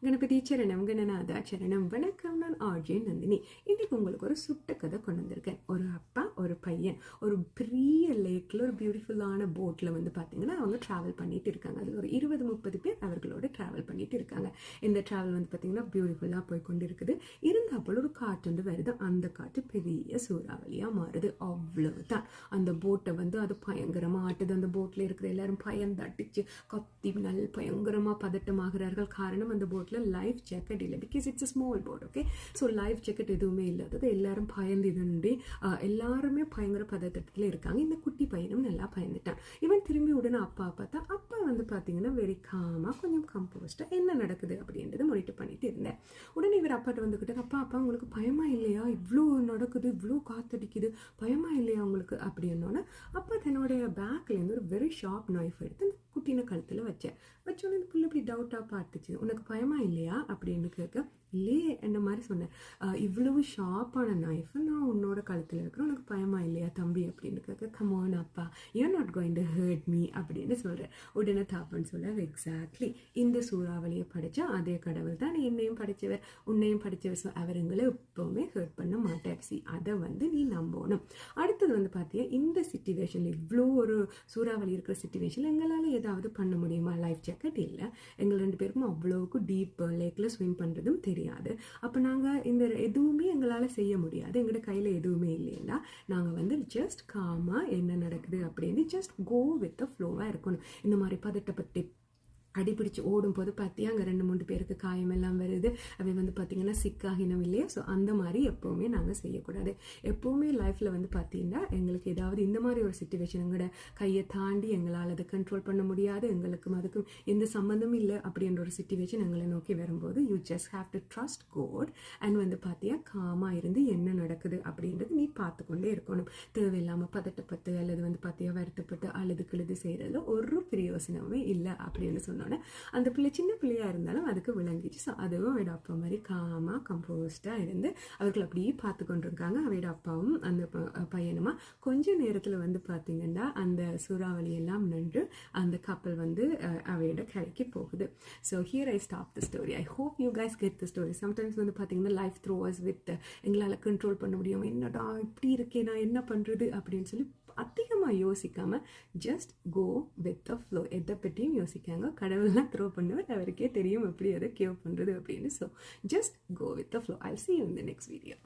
கணபதி சரணம் கணநாதா சரணம். வணக்கம் நான் ஆர்ஜே நந்தினி. இன்றைக்கு உங்களுக்கு ஒரு சுட்ட கதை கொண்டு வந்திருக்கேன். ஒரு அப்பா ஒரு பையன் ஒரு பெரிய லேக்கில் ஒரு பியூட்டிஃபுல்லான போட்டில் வந்து பார்த்தீங்கன்னா அவங்க ட்ராவல் பண்ணிட்டு இருக்காங்க. அதில் ஒரு இருபது முப்பது பேர் அவர்களோட ட்ராவல் பண்ணிட்டு இருக்காங்க. இந்த ட்ராவல் வந்து பார்த்தீங்கன்னா பியூட்டிஃபுல்லாக போய் கொண்டு இருக்குது இருந்தாப்போல் ஒரு காற்று வந்து வருது. அந்த காற்று பெரிய சூறாவளியாக மாறுது. அவ்வளவுதான். அந்த போட்டை வந்து அது பயங்கரமாக ஆட்டுது. அந்த போட்டில் இருக்கிற எல்லாரும் பயந்து அடிச்சு கத்தி நல் பயங்கரமாக பதட்டமாகிறார்கள். காரணம் அந்த போட்டில் லைஃப் ஜாக்கெட் இல்லை. Because it's small boat okay so life jacket எதுவுமே இல்லாதது. எல்லாரும் பயந்து இதுண்டி எல்லாரும் பயங்கர பதட்டத்தில் இருக்காங்க. இந்த குட்டி பையனும் நல்லா பயந்துட்டான். இவன் திரும்பி உடனே அப்பா பார்த்தா அப்பா வந்து பார்த்தீங்கன்னா வெரி காமாக கொஞ்சம் கம்போஸ்டாக என்ன நடக்குது அப்படின்றத மானிட்டர் பண்ணிட்டு இருந்தேன் உடனே இவர் அப்பாட்ட வந்துக்கிட்டார் அப்பா அப்பா உங்களுக்கு பயமா இல்லையா? இவ்வளோ நடக்குது இவ்வளோ காத்தடிக்குது. பயமா இல்லையா உங்களுக்கு? அப்படின்னோன்னே அப்பா தன்னுடைய பேக்லேருந்து ஒரு வெரி ஷார்ப் நைஃப் எடுத்து அந்த குட்டின கழுத்தில் வச்சேன். வச்சோன்னே இந்த புள்ள இப்படி டவுட்டாக பார்த்துச்சு. உனக்கு பயமா இல்லையா? அப்படின்னு கேட்க இல்லையே என்ன மாதிரி சொன்னேன். இவ்வளவு ஷார்ப்பான நைஃபை நான் உன்னோட கழுத்தில் இருக்கிறேன் உனக்கு பயமா இல்லையா தம்பி? அப்படின்னு கேட்க கமான் அப்பா. You not going to hurt me அப்படின்னு சொல்கிறேன் உடனே தாப்பன்னு சொல்ல எக்ஸாக்ட்லி இந்த சூறாவளியை படித்தா அதே கடவுள் தான் என்னையும் படித்தவர் உன்னையும் படித்தவர் ஸோ அவர் எங்களை எப்போவுமே ஹர்ட் பண்ண மாட்டார். சி அதை வந்து நீ நம்பணும். அடுத்தது வந்து பார்த்தீங்க இந்த சுச்சுவேஷனில் இவ்வளோ ஒரு சூறாவளி இருக்கிற சுச்சுவேஷனில் எங்களால் ஏதாவது பண்ண முடியுமா? லைஃப் ஜாக்கெட் இல்லை. எங்கள் ரெண்டு பேருக்கும் அவ்வளோவுக்கு டீப் லேக்கில் ஸ்விம் பண்ணுறதும் தெரியாது. அப்போ நாங்கள் இந்த எதுவுமே எங்களால் செய்ய முடியாது. எங்களோட கையில் எதுவுமே இல்லைங்களா நாங்கள் வந்து ஜஸ்ட் காமாக என்ன நடக்குது அப்படின்னு ஜஸ்ட் கோ வித் ஃப்ளோவாக இருக்கணும். இந்த மாதிரி பதட்டப்பட்டு அடிபிடிச்சு ஓடும்போது பார்த்தியா அங்கே ரெண்டு மூணு பேருக்கு காயமெல்லாம் வருது. அவை வந்து பார்த்திங்கன்னா சிக்காகினம் இல்லையா? ஸோ அந்த மாதிரி எப்போவுமே நாங்கள் செய்யக்கூடாது. எப்போவுமே லைஃப்பில் வந்து பார்த்தீங்கன்னா எங்களுக்கு ஏதாவது இந்த மாதிரி ஒரு சுச்சுவேஷன் எங்களோட கையை தாண்டி எங்களால் அதை கண்ட்ரோல் பண்ண முடியாது எங்களுக்கும் அதுக்கும் எந்த சம்மந்தமும் இல்லை அப்படின்ற ஒரு சுச்சுவேஷன் எங்களை நோக்கி வரும்போது you just have to trust God and வந்து பார்த்தியா காமாக இருந்து என்ன நடக்குது அப்படின்றது நீ பார்த்து கொண்டே இருக்கணும். தேவையில்லாமல் பதட்டப்பட்டு அல்லது வந்து பார்த்தியா வருத்தப்பட்டு அழுது கிழுது செய்கிறதுல ஒரு பிரயோசனமே இல்லை அப்படின்னு சொன்னோன்னே அந்த பிள்ளை சின்ன பிள்ளையா இருந்தாலும் அதுக்கு விளங்கிச்சு ஸோ அதுவும் அவட அப்பா மாதிரி காமாக கம்போஸ்டாக இருந்து அவர்கள் அப்படியே பார்த்து கொண்டிருக்காங்க. அவையோட அப்பாவும் அந்த ப- பையனுமா கொஞ்ச நேரத்தில் வந்து பார்த்தீங்கன்னா அந்த சூறாவளி எல்லாம் நின்று அந்த கப்பல் வந்து அவையோட கரைக்கு போகுது. So here I stop the story I hope you guys get the story sometimes வந்து பார்த்தீங்கன்னா லைஃப் த்ரோவர்ஸ் வித் எங்களால் கண்ட்ரோல் பண்ண முடியும் என்னடா இப்படி இருக்கே நான் என்ன பண்ணுறது அப்படின்னு சொல்லி அதிகமாக யோசிக்காமல் just go with the flow எதை பற்றியும் யோசிக்காங்க கடவுள்லாம் த்ரோ பண்ணுவார் அவருக்கே தெரியும் எப்படி அதை கேவ் பண்ணுறது அப்படின்னு. So just go with the flow I see in the next video